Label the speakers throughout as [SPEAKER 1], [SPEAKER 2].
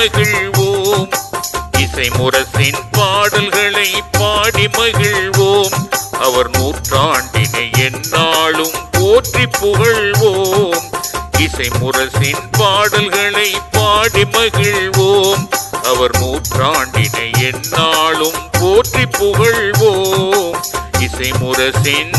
[SPEAKER 1] மகிழ்வோம். இசை முரசின் பாடல்களை பாடி மகிழ்வோம். அவர் நூற்றாண்டினை எந்நாளும் போற்றி புகழ்வோம். இசை முரசின் பாடல்களை பாடி மகிழ்வோம். அவர் நூற்றாண்டினை எந்நாளும் போற்றி புகழ்வோம். இசை முரசின்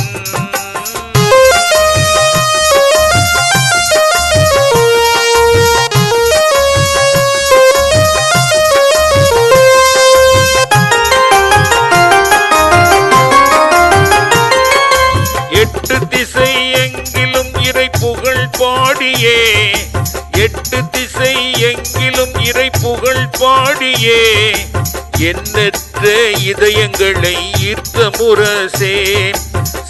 [SPEAKER 1] பாடியே. எட்டு திசை எங்கிலும் இறை புகழ் பாடியே. எண்ணற்ற இதயங்களை ஈர்த்த முரசே.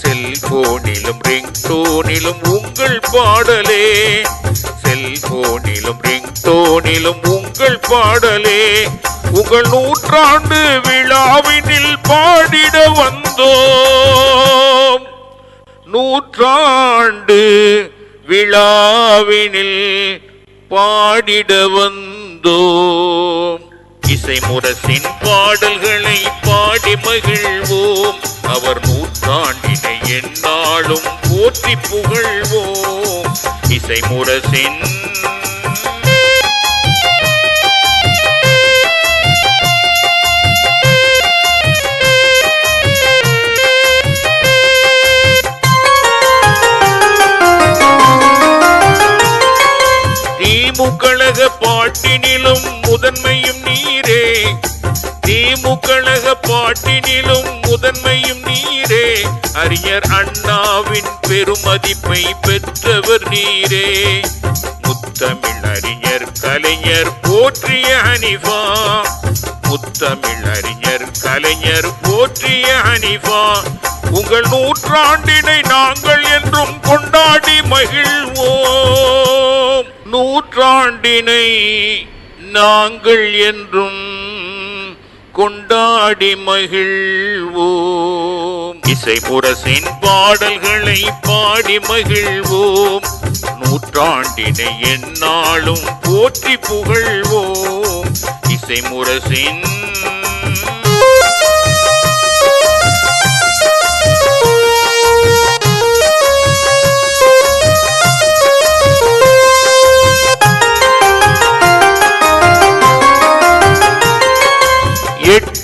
[SPEAKER 1] செல்போனிலும் ரிங்டோனிலும் உங்கள் பாடலே. செல்போனிலும் ரிங்டோனிலும் உங்கள் பாடலே. உங்கள் நூற்றாண்டு விழாவினில் பாடிட வந்தோம். நூற்றாண்டு விழாவினில் பாடிட வந்தோம். இசை முரசின் பாடல்களை பாடி மகிழ்வோம். அவர் நூற்றாண்டினை எந்நாளும் போற்றி புகழ்வோம். இசை முரசின் திமுகழக பாட்டினிலும் முதன்மையும் நீரே. திமுகழக பாட்டினிலும் முதன்மையும் நீரே. அறிஞர் அண்ணாவின் பெருமதிப்பை பெற்றவர் நீரே. முத்தமிழ் அறிஞர் கலைஞர் போற்றிய ஹனிஃபா. முத்தமிழ் அறிஞர் கலைஞர் போற்றிய ஹனிஃபா. உங்கள் நூற்றாண்டினை நாங்கள் என்றும் கொண்டாடி மகிழ்வோம். நூற்றாண்டினை நாங்கள் என்றும் கொண்டாடி மகிழ்வோம். இசை முரசின் பாடல்களை பாடி மகிழ்வோம். நூற்றாண்டினை எந்நாளும் போற்றி புகழ்வோம். இசை முரசின்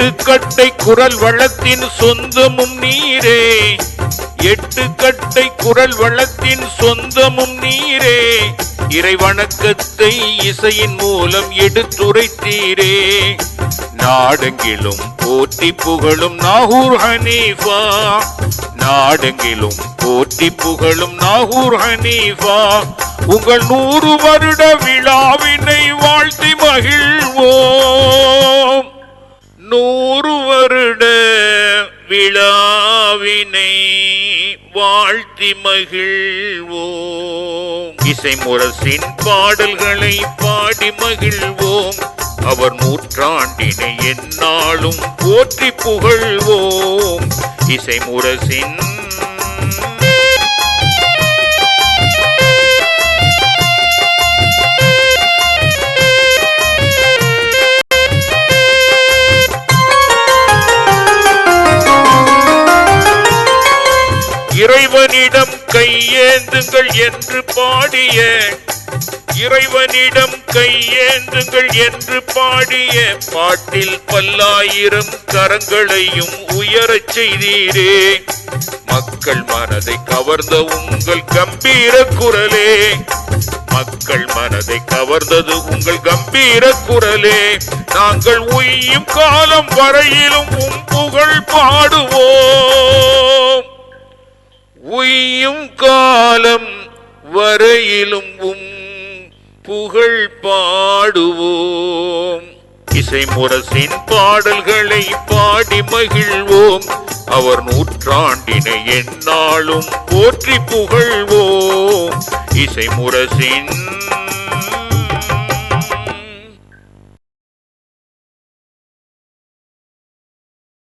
[SPEAKER 1] எட்டுக்கட்டை குரல் வளத்தின் சொந்தமும் நீரே. எட்டுக்கட்டை குரல் வளத்தின் சொந்தமும் நீரே. இறை வணக்கத்தை இசையின் மூலம் எடுத்துரைத்தீரே. நாடெங்கிலும் போற்றி புகழும் நாகூர் ஹனீஃபா. நாடெங்கிலும் போற்றி புகழும் நாகூர் ஹனீஃபா. உங்கள் நூறு வருட விழாவினை வாழ்த்தி மகிழ்வோம். நூறு வருட விழாவினை வாழ்த்தி மகிழ்வோம். இசை முரசின் பாடல்களை பாடி மகிழ்வோம். அவர் நூற்றாண்டினை எந்நாளும் போற்றி புகழ்வோம். இசை முரசின் இறைவனிடம் கையேந்துங்கள் என்று பாடிய இறைவனிடம் கையேந்துங்கள் என்று பாடிய பாட்டில் பல்லாயிரம் கரங்களையும் உயரச் செய்தீரே. மக்கள் மனதை கவர்ந்த உங்கள் கம்பீர குரலே. மக்கள் மனதை கவர்ந்தது உங்கள் கம்பீர குரலே. நாங்கள் உய்யும் காலம் வரையிலும் உம் புகழ் பாடுவோம். காலம் வரையிலும் உம் புகழ் பாடுவோம். இசை முரசின் பாடல்களை பாடி மகிழ்வோம். அவர் நூற்றாண்டினை எந்நாளும் போற்றி புகழ்வோம். இசை முரசின்